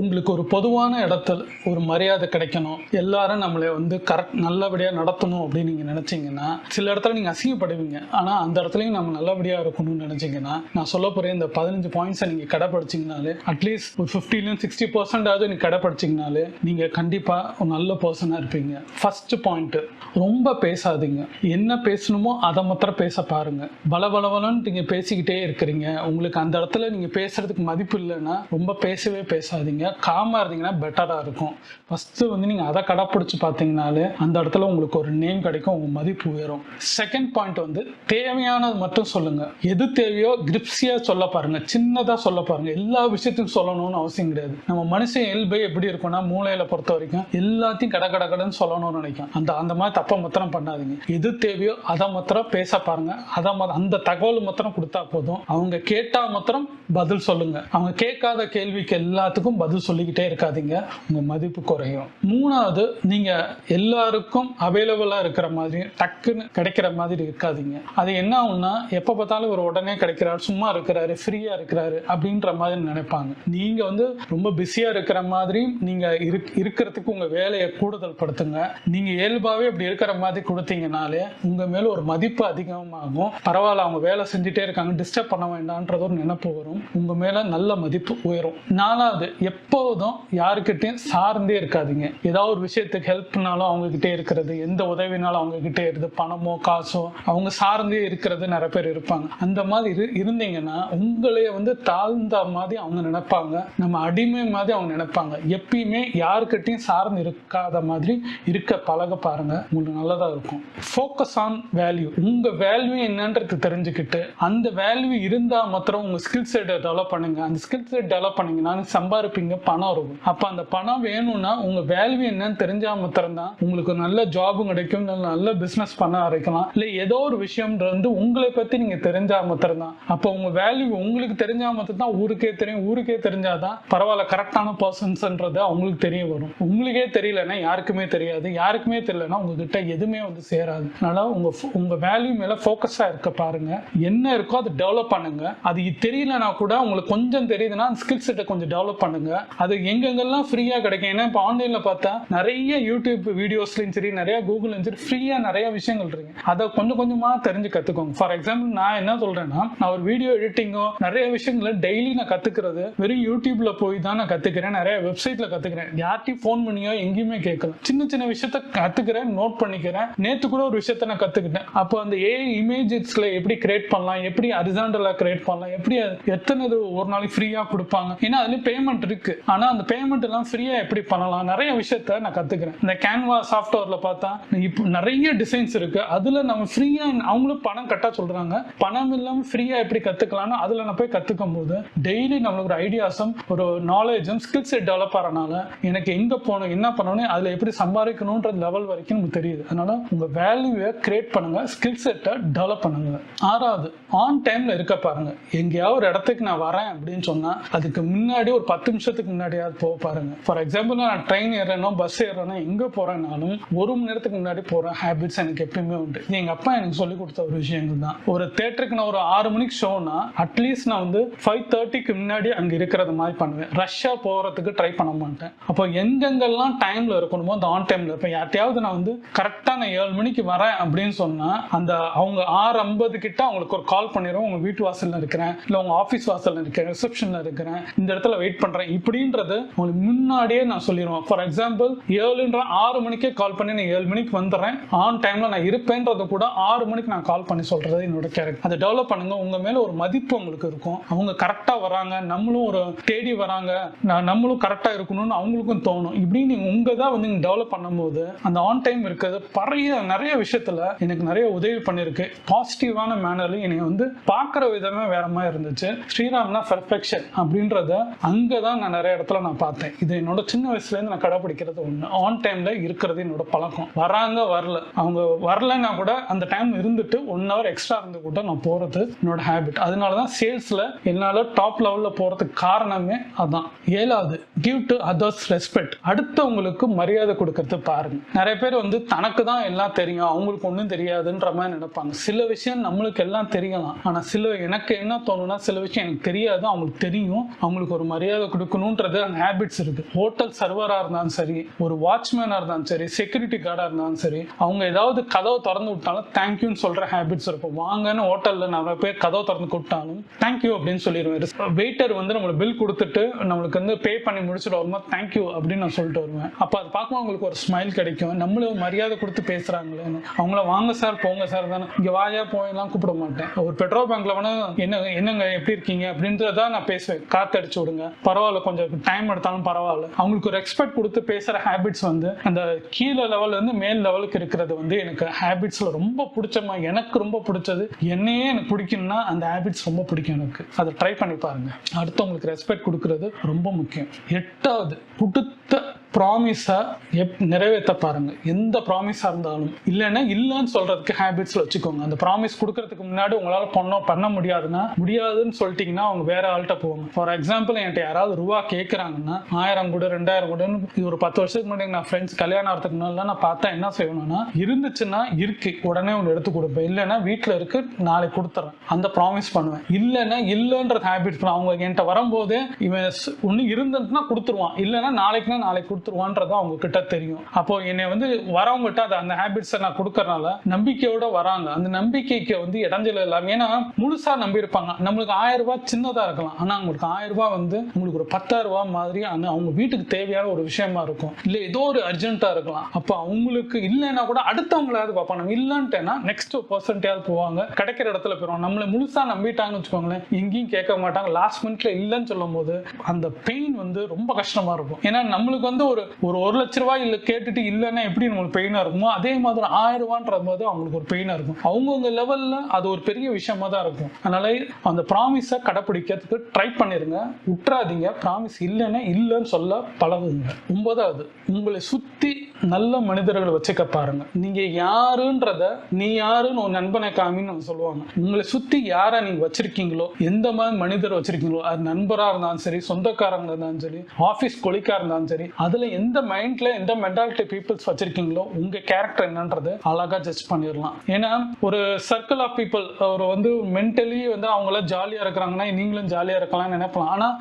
உங்களுக்கு ஒரு பொதுவான இடத்துல ஒரு மரியாதை கிடைக்கணும். எல்லாரும் நம்மளை வந்து கரெக்ட் நல்லபடியாக நடத்தணும் அப்படின்னு நீங்கள் நினச்சிங்கன்னா சில இடத்துல நீங்கள் அசிங்கப்படுவீங்க. ஆனால் அந்த இடத்துலையும் நம்ம நல்லபடியாக இருக்கணும்னு நினச்சிங்கன்னா நான் சொல்ல போகிற இந்த பதினஞ்சு பாயிண்ட்ஸை நீங்கள் கடைப்பிடிச்சிங்கனாலே அட்லீஸ்ட் ஒரு ஃபிஃப்டிலேருந்து சிக்ஸ்டி பர்சன்டாவது நீங்கள் கடைப்பிடிச்சிங்கனாலே நீங்கள் கண்டிப்பாக ஒரு நல்ல பர்சனாக இருப்பீங்க. ஃபர்ஸ்ட் பாயிண்ட்டு ரொம்ப பேசாதீங்க. என்ன பேசணுமோ அதை மாத்திரம் பேச பாருங்க. பலபலவலன்னு நீங்கள் பேசிக்கிட்டே இருக்கிறீங்க. உங்களுக்கு அந்த இடத்துல நீங்கள் பேசுறதுக்கு மதிப்பு இல்லைன்னா ரொம்ப பேசவே பேசாதீங்க. காமாக இருந்தீங்கன்னா பெட்டராக இருக்கும். ஃபஸ்ட்டு வந்து நீங்கள் அதை கடைப்பிடிச்சி பார்த்தீங்கனாலே அந்த இடத்துல உங்களுக்கு ஒரு நேம் கிடைக்கும் உங்கள் மதிப்பு உயரும். செகண்ட் பாயிண்ட் வந்து தேவையானது மட்டும் சொல்லுங்கள் எது தேவையோ கிரிப்ஸியாக சொல்ல பாருங்க. சின்னதாக சொல்ல பாருங்கள் எல்லா விஷயத்துக்கும் சொல்லணும்னு அவசியம் கிடையாது. நம்ம மனுஷன் இயல்பே எப்படி இருக்கும்னா மூளையில பொறுத்த வரைக்கும் எல்லாத்தையும் கட கட கடைன்னு சொல்லணும்னு நினைக்கும். அந்த அந்த மாதிரி தப்பை மாத்திரம் பண்ணாதீங்க. எது தேவையோ அதை மாத்திரம் பேச பாருங்க. அதை ம- அந்த தகவல் மாத்திரம் கொடுத்தா போதும். அவங்க கேட்டா மாத்திரம் பதில் சொல்லுங்க. அவங்க கேட்காத கேள்விக்கு எல்லாத்துக்கும் பதில் சொல்லிக்கிட்டே இருக்காதீங்க. உங்க மதிப்பு குறையும். மூணாவது நீங்க எல்லாருக்கும் அவைலபிளா இருக்கிற மாதிரி டக்குன்னு கிடைக்கிற மாதிரி இருக்காதீங்க. அது என்ன ஆகும்னா எப்ப பார்த்தாலும் ஒரு உடனே கிடைக்கிறாரு சும்மா இருக்கிறாரு ஃப்ரீயா இருக்கிறாரு அப்படின்ற மாதிரி நினைப்பாங்க. நீங்க வந்து ரொம்ப பிஸியா இருக்கிற மாதிரி நீங்க இருக்- இருக்கிறதுக்கு உங்க வேலையை கூடுதல் படுத்துங்க. நீங்க இயல்பாவே அப்படி இருக்கிற மாதிரி கொடுத்தீங்கனாலே உங்க மேல ஒரு மதிப்பு அதிகமாகும். பரவாயில்ல அவங்க வேலை செஞ்சுட்டே இருக்காங்க டிஸ்டர்ப் பண்ண வேண்டாம்ன்றது ஒரு நினைப்பு வரும். உங்க மேல நல்ல மதிப்பு உயரும். நாலாவது எப்போதும் யாருக்கிட்டையும் சார்ந்தே இருக்காதீங்க. ஏதாவது ஒரு விஷயத்துக்கு ஹெல்ப்னாலும் அவங்கக்கிட்டே இருக்கிறது எந்த உதவினாலும் அவங்கக்கிட்டே இருந்து பணமோ காசோ அவங்க சார்ந்தே இருக்கிறது நிறைய பேர் இருப்பாங்க. அந்த மாதிரி இரு இருந்தீங்கன்னா உங்களைய வந்து தாழ்ந்த மாதிரி அவங்க நினைப்பாங்க. நம்ம அடிமை மாதிரி அவங்க நினைப்பாங்க. எப்பயுமே யாருக்கிட்டையும் சார்ந்து இருக்காத மாதிரி இருக்க பழக பாருங்க. உங்களுக்கு நல்லதாக இருக்கும். ஃபோக்கஸ் ஆன் வேல்யூ உங்க வேல்யூ என்னன்றது தெரிஞ்சுக்கிட்டு அந்த வேல்யூ இருந்தால் மாத்திரம் உங்க ஸ்கில் செட்டை டெவலப் பண்ணுங்க. அந்த ஸ்கில் செட் டெவலப் பண்ணீங்கன்னா சம்பாதிப்பீங்க சம்பாதிப்பீங்க பணம் இருக்கும். அப்ப அந்த பணம் வேணும்னா உங்க வேல்யூ என்னன்னு தெரிஞ்சா மாத்திரம் தான் உங்களுக்கு நல்ல ஜாபும் கிடைக்கும். நல்ல நல்ல பிசினஸ் பண்ண ஆரம்பிக்கலாம். இல்ல ஏதோ ஒரு விஷயம்ன்றது வந்து உங்களை பத்தி நீங்க தெரிஞ்சா மாத்திரம் தான் அப்போ உங்க வேல்யூ உங்களுக்கு தெரிஞ்சா மாத்திரம் தான் ஊருக்கே தெரியும். ஊருக்கே தெரிஞ்சாதான் பரவாயில்ல கரெக்டான பர்சன்ஸ்ன்றது அவங்களுக்கு தெரிய வரும். உங்களுக்கே தெரியலன்னா யாருக்குமே தெரியாது. யாருக்குமே தெரியலன்னா உங்ககிட்ட எதுவுமே வந்து சேராது. அதனால உங்க உங்க வேல்யூ மேல ஃபோக்கஸா இருக்க பாருங்க. என்ன இருக்கோ அதை டெவலப் பண்ணுங்க. அது தெரியலனா கூட உங்களுக்கு கொஞ்சம் தெரியுதுன்னா அந்த ஸ்கில் செட்டை கொஞ்சம் டெவலப் பண்ணுங்க. அது எங்கெங்கெல்லாம் ஃப்ரீயா கிடைக்கும்? ஏன்னா இப்போ ஆன்லைன்ல பார்த்தா நிறைய யூடியூப் வீடியோஸ்லையும் சரி நிறைய கூகுள்லையும் சரி ஃப்ரீயா நிறைய விஷயங்கள் இருக்கு. அதை கொஞ்சம் கொஞ்சமா தெரிஞ்சு கத்துக்கோங்க. ஃபார் எக்ஸாம்பிள் நான் என்ன சொல்றேன்னா நான் ஒரு வீடியோ எடிட்டிங்கோ நிறைய விஷயங்களை டெய்லி நான் கத்துக்கிறது வெறும் யூடியூப்ல போய் தான் நான் கத்துக்கிறேன் நிறைய வெப்சைட்ல கத்துக்கிறேன். யார்ட்டையும் ஃபோன் பண்ணியோ எங்கேயுமே கேட்கல. சின்ன சின்ன விஷயத்த கத்துக்கிறேன் நோட் பண்ணிக்கிறேன். நேத்து கூட ஒரு விஷயத்த நான் கத்துக்கிட்டேன். அப்போ அந்த ஏ இமேஜஸ்ல எப்படி கிரியேட் பண்ணலாம்? எப்படி அரிசாண்டலா கிரியேட் பண்ணலாம்? எப்படி எத்தனை ஒரு நாளைக்கு ஃப்ரீயா கொடுப்பாங்க? ஏன்னா அதுல பேமெண்ட் இருக்கு. இருக்கு. ஆனா அந்த பேமெண்ட் எல்லாம் ஃப்ரீயா எப்படி பண்ணலாம்? நிறைய விஷயத்த நான் கத்துக்கிறேன். இந்த கேன்வா சாஃப்ட்வேர்ல பார்த்தா இப்போ நிறைய டிசைன்ஸ் இருக்கு. அதுல நம்ம ஃப்ரீயா அவங்களும் பணம் கட்டா சொல்றாங்க. பணம் இல்லாம ஃப்ரீயா எப்படி கத்துக்கலாம்னு அதுல நான் போய் கத்துக்கும் போது டெய்லி நம்மளுக்கு ஒரு ஐடியாஸும் ஒரு நாலேஜும் ஸ்கில் செட் டெவலப் ஆகிறனால எனக்கு எங்க போகணும் என்ன பண்ணணும் அதுல எப்படி சம்பாதிக்கணும்ன்ற லெவல் வரைக்கும் நமக்கு தெரியுது. அதனால உங்க வேல்யூவை கிரியேட் பண்ணுங்க ஸ்கில் செட்டை டெவலப் பண்ணுங்க. ஆறாவது ஆன் டைம்ல இருக்க பாருங்க. எங்கேயாவது ஒரு இடத்துக்கு நான் வரேன் அப்படின்னு சொன்னா அதுக்கு முன்னாடி ஒரு பத்து நிமிஷத்துக்கு முன்னாடியாவது போக பாருங்க. ஃபார் எக்ஸாம்பிள் நான் ட்ரெயின் ஏறேனோ பஸ் ஏறேனோ எங்க போறேனாலும் ஒரு மணி நேரத்துக்கு முன்னாடி போற ஹேபிட்ஸ் எனக்கு எப்பயுமே உண்டு. எங்க அப்பா எனக்கு சொல்லி கொடுத்த ஒரு விஷயங்கள் தான். ஒரு தேட்டருக்கு நான் ஒரு ஆறு மணிக்கு ஷோனா அட்லீஸ்ட் நான் வந்து ஃபைவ் தேர்ட்டிக்கு முன்னாடி அங்க இருக்கிறது மாதிரி பண்ணுவேன். ரஷ்ஷா போறதுக்கு ட்ரை பண்ண மாட்டேன். அப்போ எங்கெங்கெல்லாம் டைம்ல இருக்கணுமோ அந்த ஆன் டைம்ல இப்போ யார்ட்டையாவது நான் வந்து கரெக்டா நான் ஏழு மணிக்கு வரேன் அப்படின்னு சொன்னா அந்த அவங்க ஆறு ஐம்பது கிட்ட அவங்களுக்கு ஒரு கால் பண்ணிடுவோம் உங்க வீட்டு வாசல்ல இருக்கிறேன். இல்ல உங்க ஆபீஸ் வாசல்ல இருக்கிறேன். ரிசப்ஷன்ல இருக்கிறேன். இந்த இடத்துல வெயிட் பண்றேன். இப்படின்றத உங்களுக்கு முன்னாடியே நான் சொல்லிடுவேன். ஃபார் எக்ஸாம்பிள் ஏழுன்ற ஆறு மணிக்கே கால் பண்ணி நான் ஏழு மணிக்கு வந்துடுறேன். ஆன் டைம்ல நான் இருப்பேன்றத கூட ஆறு மணிக்கு நான் கால் பண்ணி சொல்றது என்னோட கேரக்டர் அதை டெவலப் பண்ணுங்க. உங்க மேல ஒரு மதிப்பு உங்களுக்கு இருக்கும். அவங்க கரெக்டா வராங்க. நம்மளும் ஒரு தேடி வராங்க. நான் நம்மளும் கரெக்டா இருக்கணும்னு அவங்களுக்கும் தோணும். இப்படி நீங்க உங்க தான் வந்து நீங்க டெவலப் பண்ணும்போது அந்த ஆன் டைம் இருக்கிறது பழைய நிறைய விஷயத்துல எனக்கு நிறைய உதவி பண்ணிருக்கு பாசிட்டிவான மேனர்ல என்னை வந்து பார்க்குற விதமே வேற மாதிரி இருந்துச்சு. ஸ்ரீராம்னா பெர்ஃபெக்ஷன் அப்படின்றத அங்கதான் நான் நிறைய இடத்துல நான் பார்த்தேன். இது என்னோட சின்ன வயசுல இருந்து நான் கடைபிடிக்கிறது ஒண்ணு. ஆன் டைம்ல இருக்கிறது என்னோட பழக்கம். வராங்க வரல. அவங்க வரலைன்னா கூட அந்த டைம் இருந்துட்டு ஒன் ஹவர் எக்ஸ்ட்ரா இருந்து கூட நான் போறது என்னோட ஹேபிட் அதனால தான் சேல்ஸ்ல என்னால டாப் லெவல்ல போறதுக்கு காரணமே அதான். ஏழாவது கிவ் டு அதர்ஸ் ரெஸ்பெக்ட் அடுத்தவங்களுக்கு மரியாதை கொடுக்கறது பாருங்க. நிறைய பேர் வந்து தனக்கு தான் எல்லாம் தெரியும். அவங்களுக்கு ஒன்றும் தெரியாதுன்ற மாதிரி நினைப்பாங்க. சில விஷயம் நம்மளுக்கு எல்லாம் தெரியலாம். ஆனா சில எனக்கு என்ன தோணும்னா சில விஷயம் எனக்கு தெரியாது. அவங்களுக்கு தெரியும். அவங்களுக்கு ஒரு மரியாதை கொடுக்கணும். இருக்கணும்ன்றது அந்த ஹேபிட்ஸ் இருக்கு. ஹோட்டல் சர்வரா இருந்தாலும் சரி ஒரு வாட்ச்மேனா இருந்தாலும் சரி செக்யூரிட்டி கார்டா இருந்தாலும் சரி அவங்க ஏதாவது கதவை திறந்து விட்டாலும் தேங்க்யூன்னு சொல்ற ஹேபிட்ஸ் இருக்கும். வாங்கன்னு ஹோட்டல்ல நிறைய போய் கதவை திறந்து கூப்பிட்டாலும் தேங்க்யூ அப்படின்னு சொல்லிடுவேன். வெயிட்டர் வந்து நம்மளுக்கு பில் கொடுத்துட்டு நம்மளுக்கு வந்து பே பண்ணி முடிச்சுட்டு வரும்போது தேங்க்யூ அப்படின்னு நான் சொல்லிட்டு வருவேன். அப்போ அது பார்க்கும்போது அவங்களுக்கு ஒரு ஸ்மைல் கிடைக்கும். நம்மளும் மரியாதை கொடுத்து பேசுகிறாங்களேன்னு அவங்கள வாங்க சார் போங்க சார் தானே. இங்க வாயா போயெல்லாம் கூப்பிட மாட்டேன். ஒரு பெட்ரோல் பங்க்ல வேணா என்ன என்னங்க எப்படி இருக்கீங்க அப்படின்றத நான் பேசுவேன். காத்து அடிச்சு விடுங்க. பரவாயில்ல கொஞ்சம் டைம் எடுத்தாலும் பரவாயில்ல. அவங்களுக்கு ஒரு ரெஸ்பெக்ட் கொடுத்து பேசுற ஹேபிட்ஸ் வந்து அந்த கீழே லெவல்ல வந்து மேல் லெவலுக்கு இருக்கிறது வந்து எனக்கு ஹேபிட்ஸ்ல ரொம்ப பிடிச்சமா எனக்கு ரொம்ப பிடிச்சது. என்னையே எனக்கு பிடிக்கும்னா அந்த ஹேபிட்ஸ் ரொம்ப பிடிக்கும் எனக்கு. அதை ட்ரை பண்ணி பாருங்க. அடுத்தவங்களுக்கு ரெஸ்பெக்ட் கொடுக்கறது ரொம்ப முக்கியம். எட்டாவது கொடுத்த ப்ராமிஸை எப் நிறைவேற்ற பாருங்கள் எந்த ப்ராமிஸாக இருந்தாலும். இல்லைன்னா இல்லைன்னு சொல்கிறதுக்கு ஹேபிட்ஸில் வச்சுக்கோங்க. அந்த ப்ராமிஸ் கொடுக்கறதுக்கு முன்னாடி உங்களால் பண்ணோம் பண்ண முடியாதுன்னா முடியாதுன்னு சொல்லிட்டீங்கன்னா அவங்க வேற ஆள்கிட்ட போவாங்க. ஃபார் எக்ஸாம்பிள் என்கிட்ட யாராவது ரூபா கேட்குறாங்கன்னா ஆயிரம் கூட ரெண்டாயிரம் கூடன்னு இது ஒரு பத்து வருஷத்துக்கு முன்னாடி நான் ஃப்ரெண்ட்ஸ் கல்யாணம் ஆகிறதுக்கு முன்னாடி நான் பார்த்தா என்ன செய்யணும்னா இருந்துச்சுன்னா இருக்கு. உடனே ஒன்று எடுத்து கொடுப்பேன். இல்லைன்னா வீட்டில் இருக்கு நாளைக்கு கொடுத்துறேன். அந்த ப்ராமிஸ் பண்ணுவேன். இல்லைன்னா இல்லைன்றது ஹேபிட் அவங்க என்கிட்ட வரும்போதே இவன் ஒன்று இருந்துட்டுனா கொடுத்துருவான். இல்லைன்னா நாளைக்குன்னா நாளைக்கு கொடுத்துருவான்றது அவங்க கிட்ட தெரியும். அப்போ என்னை வந்து வரவங்ககிட்ட அது அந்த ஹேபிட்ஸை நான் கொடுக்கறனால நம்பிக்கையோட வராங்க. அந்த நம்பிக்கைக்கு வந்து இடைஞ்சல் இல்லாம ஏன்னா முழுசா நம்பி இருப்பாங்க நம்மளுக்கு ஆயிரம் ரூபாய் சின்னதா இருக்கலாம். ஆனா அவங்களுக்கு ஆயிரம் ரூபாய் வந்து உங்களுக்கு ஒரு பத்தாயிரம் ரூபாய் மாதிரி அந்த அவங்க வீட்டுக்கு தேவையான ஒரு விஷயமா இருக்கும். இல்ல ஏதோ ஒரு அர்ஜென்ட்டா இருக்கலாம். அப்போ அவங்களுக்கு இல்லைன்னா கூட அடுத்தவங்களாவது பார்ப்பாங்க. நம்ம இல்லைன்ட்டேன்னா நெக்ஸ்ட் பர்சன்டையாவது போவாங்க. கிடைக்கிற இடத்துல போயிடும் நம்மளை முழுசா நம்பிட்டாங்கன்னு வச்சுக்கோங்களேன் எங்கேயும் கேட்க மாட்டாங்க. லாஸ்ட் மினிட்ல இல்லைன்னு சொல்லும் போது அந்த பெயின் வந்து ரொம்ப கஷ்டமா இருக்கும். ஏன்னா நம்மளுக்கு வந்து ஒரு ஒரு ஒரு லட்ச ரூபாய் இல்ல கேட்டுட்டு இல்லைன்னா எப்படி நம்மளுக்கு பெயினா இருக்குமோ அதே மாதிரி ஆயிரம் ரூபான்ற போது அவங்களுக்கு ஒரு பெயினா இருக்கும். அவங்கவுங்க லெவல்ல அது ஒரு பெரிய விஷயமா தான் இருக்கும். அதனால அந்த ப்ராமிஸை கடைப்பிடிக்கிறதுக்கு ட்ரை பண்ணிருங்க. விட்டுறாதீங்க ப்ராமிஸ் இல்லைன்னா இல்லைன்னு சொல்ல பழகுங்க. ஒன்பதாவது உங்களை சுத்தி நல்ல மனிதர்களை வச்சுக்க பாருங்க. நீங்க யாருன்றத நீ யாருன்னு ஒரு நண்பனை காமின்னு நம்ம சொல்லுவாங்க. உங்களை சுத்தி யாரை நீங்க வச்சிருக்கீங்களோ எந்த மாதிரி மனிதர் வச்சிருக்கீங்களோ அது நண்பரா இருந்தாலும் சரி சொந்தக்காரங்க இருந்தாலும் சரி ஆபீஸ் கொலிக்கா இருந்தாலும் சரி அதுல எந்த மைண்டில் எந்த மென்டாலிட்டி பீப்புள்ஸ் வச்சுருக்கீங்களோ உங்கள் கேரக்டர் என்னன்றது அழகாக ஜட்ஜ் பண்ணிடலாம் ஏன்னா ஒரு சர்க்கிள் ஆஃப் பீப்புள் ஒரு வந்து மென்டலி வந்து அவங்கள ஜாலியாக இருக்கிறாங்கன்னா நீங்களும் ஜாலியாக இருக்கலாம்னு நினைப்பலாம். ஆனால்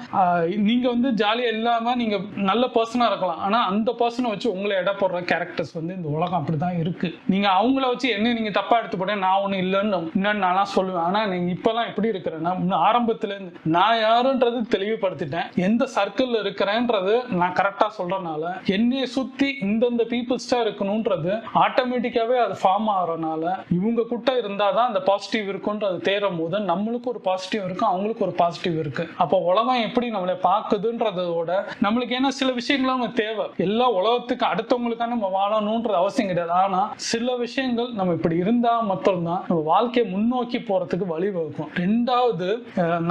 நீங்கள் வந்து ஜாலியாக இல்லாமல் நீங்கள் நல்ல பர்சனாக இருக்கலாம். ஆனால் அந்த பர்சனை வச்சு உங்களை எடை போடுற கேரக்டர்ஸ் வந்து இந்த உலகம் அப்படிதான் இருக்குது நீங்கள் அவங்கள வச்சு என்ன நீங்கள் தப்பாக எடுத்து போட்டேன் நான் ஒன்றும் இல்லைன்னு இன்னும் நான்லாம் சொல்லுவேன். ஆனால் நீங்கள் இப்போலாம் எப்படி இருக்கிறேன்னா இன்னும் ஆரம்பத்துலேருந்து நான் யாருன்றது தெளிவுபடுத்திட்டேன். எந்த சர்க்கிளில் இருக்கிறேன்றது நான் கரெக்டாக சொல்கிறேன் சொல்றதுனால என்னைய சுத்தி இந்தந்த பீப்புள்ஸ்டா இருக்கணும்ன்றது ஆட்டோமேட்டிக்காவே அது ஃபார்ம் ஆகிறனால இவங்க கிட்ட இருந்தாதான் அந்த பாசிட்டிவ் இருக்குன்றது தேரும் போது நம்மளுக்கு ஒரு பாசிட்டிவ் இருக்கு அவங்களுக்கு ஒரு பாசிட்டிவ் இருக்கு. அப்போ உலகம் எப்படி நம்மளை பார்க்குதுன்றதோட நம்மளுக்கு ஏன்னா சில விஷயங்கள் நமக்கு தேவை. எல்லா உலகத்துக்கு அடுத்தவங்களுக்கான நம்ம வாழணும்ன்றது அவசியம் கிடையாது. ஆனா சில விஷயங்கள் நம்ம இப்படி இருந்தா மட்டும்தான் நம்ம வாழ்க்கையை முன்னோக்கி போறதுக்கு வழிவகுக்கும். ரெண்டாவது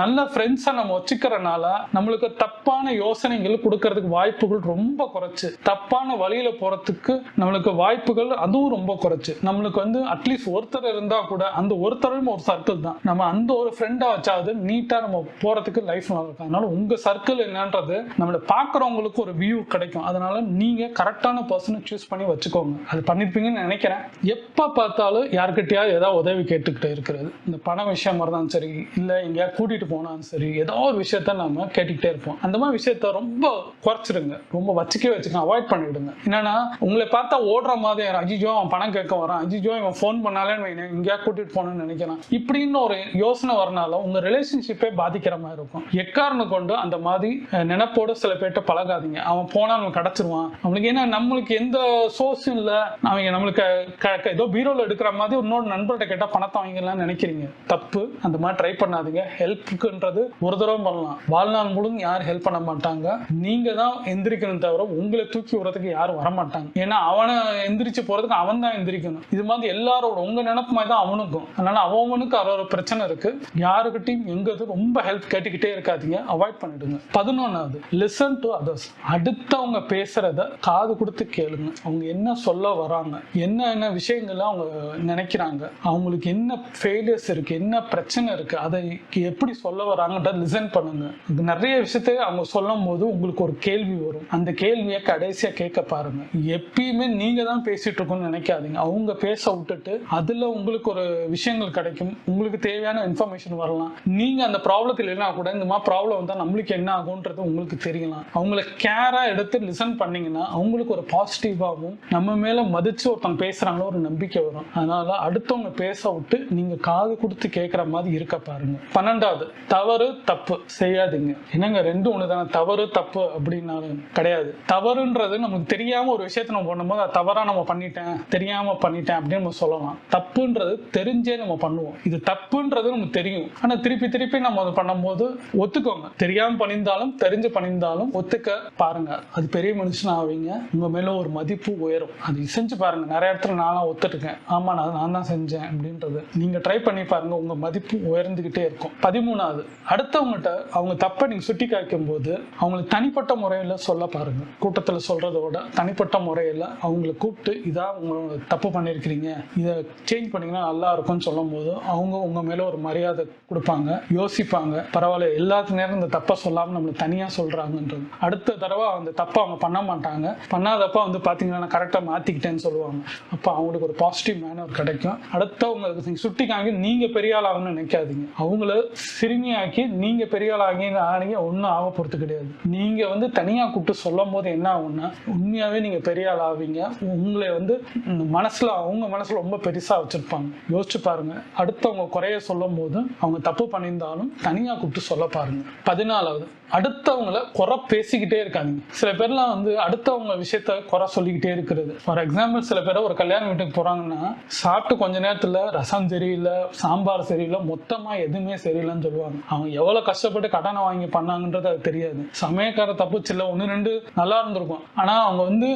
நல்ல ஃப்ரெண்ட்ஸை நம்ம வச்சுக்கிறனால நம்மளுக்கு தப்பான யோசனைகள் கொடுக்கறதுக்கு வாய்ப்புகள் ரொம்ப குறைச்சு தப்பான வழியில போறதுக்கு நம்மளுக்கு வாய்ப்புகள் அதுவும் ரொம்ப குறைச்சு. நம்மளுக்கு வந்து அட்லீஸ்ட் ஒருத்தர் இருந்தா கூட அந்த ஒருத்தரும் ஒரு சர்க்கிள் தான். நம்ம அந்த ஒரு ஃப்ரெண்டா வச்சாவது நீட்டா நம்ம போறதுக்கு லைஃப் நல்லா இருக்கும். அதனால உங்க சர்க்கிள் என்னன்றது நம்மளை பாக்குறவங்களுக்கு ஒரு வியூ கிடைக்கும். அதனால நீங்க கரெக்டான பர்சனை சூஸ் பண்ணி வச்சுக்கோங்க. அது பண்ணிருப்பீங்கன்னு நினைக்கிறேன். எப்ப பார்த்தாலும் யார்கிட்டயாவது ஏதாவது உதவி கேட்டுக்கிட்டே இருக்கிறது. இந்த பண விஷயம் இருந்தாலும் சரி இல்ல எங்கேயா கூட்டிட்டு போனாலும் சரி ஏதோ ஒரு விஷயத்த நம்ம கேட்டுக்கிட்டே இருப்போம். அந்த மாதிரி விஷயத்த ரொம்ப குறைச்சிருங்க. ரொம்ப வச்சுக்கவே வச்சுக்க அவாய்ட் பண்ணிவிடுங்க என்னன்னா உங்களை பார்த்தா ஓடுற மாதிரி அஜிஜோ அவன் பணம் கேட்க வரான். அஜிஜோ இவன் ஃபோன் பண்ணாலே இவன் கூட்டிட்டு போகணும்னு நினைக்கிறான். இப்படின்னு ஒரு யோசனை வரனால உங்க ரிலேஷன்ஷிப்பே பாதிக்கிற மாதிரி இருக்கும். எக்காரணம் கொண்டு அந்த மாதிரி நினைப்போட சில பேர்ட்ட பழகாதீங்க. அவன் போனா அவன் கிடச்சிருவான் அவனுக்கு ஏன்னா நம்மளுக்கு எந்த சோர்ஸும் இல்லை. அவங்க நம்மளுக்கு க- ஏதோ பீரோல எடுக்கிற மாதிரி இன்னொரு நண்பர்கிட்ட கேட்டால் பணத்தை வாங்கிடலாம்னு நினைக்கிறீங்க. தப்பு. அந்த மாதிரி ட்ரை பண்ணாதீங்க. ஹெல்ப்புக்குன்றது ஒரு தடவை பண்ணலாம். வாழ்நாள் முழுங்க யாரும் ஹெல்ப் பண்ண மாட்டாங்க. நீங்க தான் எந்திரிக்கணும் தவிர உங்களை தூக்கி விடுறதுக்கு யாரும் வரமாட்டாங்க. ஏன்னா அவனை எந்திரிச்சு போறதுக்கு அவன் தான் எந்திரிக்கணும். இது மாதிரி எல்லாரோட உங்க நினைப்பு மாதிரி தான் அவனுக்கும். அதனால அவனுக்கு அவரோட பிரச்சனை இருக்கு. யாருக்கிட்டையும் எங்கிறது ரொம்ப ஹெல்ப் கேட்டுக்கிட்டே இருக்காதீங்க. அவாய்ட் பண்ணிடுங்க. பதினொன்னாவது லிசன் டு அதர்ஸ் அடுத்தவங்க பேசுறத காது கொடுத்து கேளுங்க. அவங்க என்ன சொல்ல வராங்க? என்ன என்ன விஷயங்களை அவங்க நினைக்கிறாங்க? அவங்களுக்கு என்ன ஃபெயிலியர்ஸ் இருக்கு? என்ன பிரச்சனை இருக்கு? அதை எப்படி சொல்ல வராங்கன்றத லிசன் பண்ணுங்க. நிறைய விஷயத்தை அவங்க சொல்லும் போது உங்களுக்கு ஒரு கேள்வி வரும். அந்த கேள்வி கேள்வியை கடைசியா கேட்க பாருங்க. எப்பயுமே நீங்க தான் பேசிட்டு இருக்கோம்னு நினைக்காதீங்க. அவங்க பேச விட்டுட்டு அதுல உங்களுக்கு ஒரு விஷயங்கள் கிடைக்கும். உங்களுக்கு தேவையான இன்ஃபர்மேஷன் வரலாம். நீங்க அந்த ப்ராப்ளத்தில் இல்லைனா கூட இந்த மாதிரி ப்ராப்ளம் வந்தா நம்மளுக்கு என்ன ஆகும்ன்றது உங்களுக்கு தெரியலாம். அவங்கள கேரா எடுத்து லிசன் பண்ணீங்கன்னா அவங்களுக்கு ஒரு பாசிட்டிவாகவும் நம்ம மேல மதிச்சு ஒருத்தன் பேசுறாங்களோ ஒரு நம்பிக்கை வரும். அதனால அடுத்தவங்க பேச விட்டு நீங்க காது கொடுத்து கேட்குற மாதிரி இருக்க பாருங்க. பன்னெண்டாவது தவறு தப்பு. செய்யாதீங்க. என்னங்க ரெண்டும் ஒன்று தானே தவறு தப்பு அப்படின்னாலும் கிடையாது. தவறுன்றது நமக்கு தெரியாம ஒரு விஷயத்தை நம்ம பண்ணும்போது அது தவறா நம்ம பண்ணிட்டேன் தெரியாம பண்ணிட்டேன் அப்படின்னு நம்ம சொல்லலாம். தப்புன்றது தெரிஞ்சே நம்ம பண்ணுவோம். இது தப்புன்றது நமக்கு தெரியும். ஆனா திருப்பி திருப்பி நம்ம அதை பண்ணும்போது ஒத்துக்கோங்க. தெரியாம பண்ணியிருந்தாலும் தெரிஞ்சு பண்ணியிருந்தாலும் ஒத்துக்க பாருங்க. அது பெரிய மனுஷன் ஆவீங்க. உங்க மேல ஒரு மதிப்பு உயரும். அது செஞ்சு பாருங்க. நிறைய இடத்துல நான்லாம் ஒத்துட்டுருக்கேன். ஆமா நான் நான் தான் செஞ்சேன் அப்படின்றது. நீங்க ட்ரை பண்ணி பாருங்க. உங்க மதிப்பு உயர்ந்துகிட்டே இருக்கும். பதிமூணாவது அடுத்தவங்ககிட்ட அவங்க தப்பை நீங்க சுட்டி காய்க்கும் போது அவங்களுக்கு தனிப்பட்ட முறையில சொல்ல பாருங்க. கூட்டத்தில் சொல்கிறத விட தனிப்பட்ட முறையில் அவங்கள கூப்பிட்டு இதாக உங்களோட தப்பு பண்ணியிருக்கிறீங்க இதை சேஞ்ச் பண்ணீங்கன்னா நல்லா இருக்கும்னு சொல்லும் போது அவங்க உங்கள் மேலே ஒரு மரியாதை கொடுப்பாங்க யோசிப்பாங்க. பரவாயில்ல எல்லாத்து நேரம் இந்த தப்பை சொல்லாமல் நம்மளை தனியாக சொல்கிறாங்கன்றது அடுத்த தடவை அந்த தப்பை அவங்க பண்ண மாட்டாங்க. பண்ணாதப்ப வந்து பார்த்தீங்கன்னா நான் கரெக்டாக மாற்றிக்கிட்டேன்னு சொல்லுவாங்க. அப்போ அவங்களுக்கு ஒரு பாசிட்டிவ் மேனர் கிடைக்கும். அடுத்தவங்களுக்கு நீங்க சுட்டி காங்கி பெரிய ஆள் ஆகணும்னு நினைக்காதீங்க. அவங்கள சிறுமியாக்கி நீங்கள் பெரிய ஆள் ஆகி ஆனீங்க ஒன்றும் ஆக போகிறது கிடையாது. நீங்கள் வந்து தனியாக கூப்பிட்டு சொல்லும் போது என்ன ஆகும்னா உண்மையாவே நீங்க பெரிய ஆள் ஆவீங்க. உங்களை வந்து மனசுல அவங்க மனசுல ரொம்ப பெருசா வச்சிருப்பாங்க. யோசிச்சு பாருங்க. அடுத்தவங்க குறைய சொல்லும் போது அவங்க தப்பு பண்ணியிருந்தாலும் தனியா கூப்பிட்டு சொல்ல பாருங்க. பதினாலாவது அடுத்தவங்கள குறை பேசிக்கிட்டே இருக்காதீங்க. சில பேர்லாம் வந்து அடுத்தவங்க விஷயத்த குறை சொல்லிக்கிட்டே இருக்கிறது. ஃபார் எக்ஸாம்பிள் சில பேர் ஒரு கல்யாண வீட்டுக்கு போறாங்கன்னா சாப்பிட்டு கொஞ்ச நேரத்துல ரசம் சரியில்லை சாம்பார் சரியில்லை மொத்தமா எதுவுமே சரியில்லைன்னு சொல்லுவாங்க. அவங்க எவ்வளவு கஷ்டப்பட்டு கடனை வாங்கி பண்ணாங்கன்றது அது தெரியாது. சமயக்கார தப்பு சில ஒன்று ரெண்டு நல்ல நல்லா இருந்திருக்கும். ஆனால் அவங்க வந்து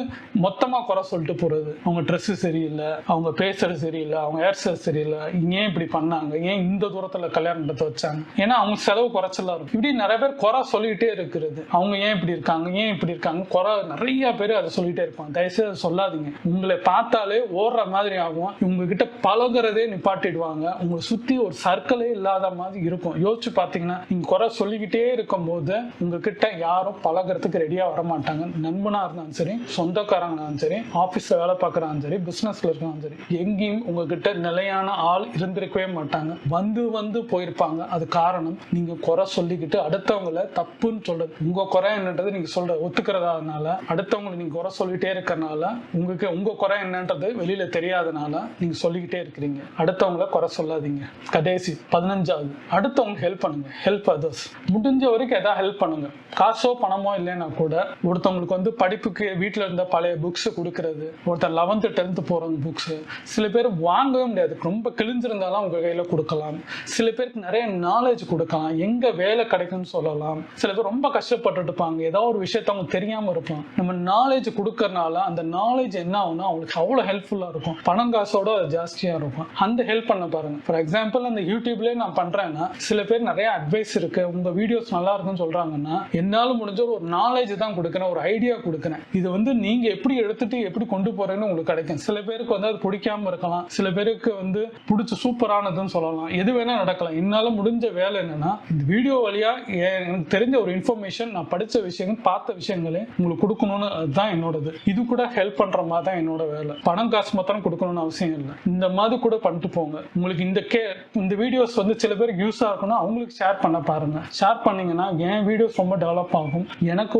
மொத்தமாக குறை சொல்லிட்டு போகிறது அவங்க ட்ரெஸ்ஸு சரியில்லை அவங்க பேசுறது சரியில்லை அவங்க ஹேர் ஸ்டைல் சரியில்லை. ஏன் இப்படி பண்ணாங்க? ஏன் இந்த தூரத்தில் கல்யாணம் நடத்த வச்சாங்க? ஏன்னா அவங்க செலவு குறைச்சலாக இருக்கும். இப்படி நிறைய பேர் குறை சொல்லிகிட்டே இருக்கிறது. அவங்க ஏன் இப்படி இருக்காங்க? ஏன் இப்படி இருக்காங்க? குறை நிறைய பேர் அதை சொல்லிகிட்டே இருப்பாங்க. தயவுசெய்து அதை சொல்லாதீங்க. உங்களை பார்த்தாலே ஓடுற மாதிரி ஆகும். உங்ககிட்ட பழகுறதே நிப்பாட்டிடுவாங்க. உங்களை சுற்றி ஒரு சர்க்கிளே இல்லாத மாதிரி இருக்கும். யோசிச்சு பார்த்தீங்கன்னா நீங்கள் குறை சொல்லிக்கிட்டே இருக்கும்போது உங்ககிட்ட யாரும் பழகுறதுக்கு ரெடியாக வர மாட்டாங்க நண்பனா இருந்தாலும் சரி சொந்தக்காரங்களாலும் சரி ஆபீஸ்ல வேலை பார்க்கறாலும் சரி பிசினஸ்ல இருக்காலும் சரி எங்கேயும் உங்ககிட்ட நிலையான ஆள் இருந்திருக்கவே மாட்டாங்க. வந்து வந்து போயிருப்பாங்க. அது காரணம் நீங்க குறை சொல்லிக்கிட்டு அடுத்தவங்கள தப்புன்னு சொல்றது. உங்க குறை என்னன்றது நீங்க சொல்ற ஒத்துக்கிறதானால அடுத்தவங்களை நீங்க குறை சொல்லிகிட்டே இருக்கிறனால உங்களுக்கு உங்க குறை என்னன்றது வெளியில தெரியாதனால நீங்க சொல்லிக்கிட்டே இருக்கிறீங்க. அடுத்தவங்கள குறை சொல்லாதீங்க. கடைசி பதினஞ்சாவது அடுத்தவங்க ஹெல்ப் பண்ணுங்க. ஹெல்ப் அதர்ஸ் முடிஞ்ச வரைக்கும் எதாவது ஹெல்ப் பண்ணுங்க. காசோ பணமோ இல்லைன்னா கூட ஒருத்தவங்களுக்கு வந்து படிப்புக்கு வீட்டில் இருந்த பழைய புக்ஸ் கொடுக்கறது ஒருத்தர் லெவன்த்து டென்த்து போகிறவங்க புக்ஸு சில பேர் வாங்கவே முடியாது. ரொம்ப கிழிஞ்சிருந்தாலும் அவங்க கையில் கொடுக்கலாம். சில பேருக்கு நிறைய நாலேஜ் கொடுக்கலாம். எங்கே வேலை கிடைக்கும்னு சொல்லலாம். சில பேர் ரொம்ப கஷ்டப்பட்டுட்டு இருப்பாங்க. ஏதோ ஒரு விஷயத்த அவங்க தெரியாமல் இருப்பாங்க. நம்ம நாலேஜ் கொடுக்கறனால அந்த நாலேஜ் என்ன ஆகும்னா அவங்களுக்கு அவ்வளோ ஹெல்ப்ஃபுல்லாக இருக்கும். பணம் காசோட அது ஜாஸ்தியாக இருக்கும். அந்த ஹெல்ப் பண்ண பாருங்க. ஃபார் எக்ஸாம்பிள் அந்த யூடியூப்லேயே நான் பண்ணுறேன்னா சில பேர் நிறைய அட்வைஸ் இருக்கு. உங்கள் வீடியோஸ் நல்லா இருக்குன்னு சொல்கிறாங்கன்னா என்னால் முடிஞ்ச ஒரு நாலேஜ் தான் கொடுக்குறேன் ஒரு ஐடியா கொடுக்குறேன். இது வந்து நீங்க எப்படி எடுத்துட்டு எப்படி கொண்டு போறேன்னு உங்களுக்கு கிடைக்கும். சில பேருக்கு வந்து அது பிடிக்காம இருக்கலாம். சில பேருக்கு வந்து பிடிச்ச சூப்பரானதுன்னு சொல்லலாம். எது வேணா நடக்கலாம். என்னால முடிஞ்ச வேலை என்னன்னா இந்த வீடியோ வழியா எனக்கு தெரிஞ்ச ஒரு இன்ஃபர்மேஷன் நான் படிச்ச விஷயங்கள் பார்த்த விஷயங்களே உங்களுக்கு கொடுக்கணும்னு அதுதான் என்னோடது. இது கூட ஹெல்ப் பண்ற மாதிரி தான் என்னோட வேலை. பணம் காசு மாத்திரம் கொடுக்கணும்னு அவசியம் இல்லை. இந்த மாதிரி கூட பண்ணிட்டு போங்க. உங்களுக்கு இந்த கே இந்த வீடியோஸ் வந்து சில பேருக்கு யூஸாக இருக்கணும் அவங்களுக்கு ஷேர் பண்ண பாருங்க. ஷேர் பண்ணீங்கன்னா என் வீடியோஸ் ரொம்ப டெவலப் ஆகும். எனக்கு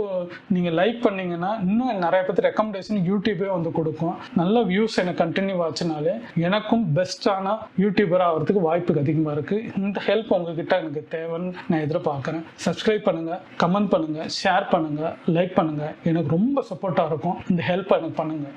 நீங்க லைக் லைக் பண்ணீங்கன்னா இன்னும் நிறைய பேர் ரெக்கமெண்டேஷன் யூடியூபே வந்து கொடுக்கும். நல்ல வியூஸ் எனக்கு கண்டினியூ ஆச்சுனாலே எனக்கும் பெஸ்டான யூடியூபர் ஆகிறதுக்கு வாய்ப்பு அதிகமாக இருக்கு. இந்த ஹெல்ப் உங்ககிட்ட எனக்கு தேவைன்னு நான் எதிர்பார்க்குறேன். சப்ஸ்கிரைப் பண்ணுங்க கமெண்ட் பண்ணுங்க ஷேர் பண்ணுங்க லைக் பண்ணுங்க. எனக்கு ரொம்ப சப்போர்ட்டாக இருக்கும். இந்த ஹெல்ப் எனக்கு பண்ணுங்க.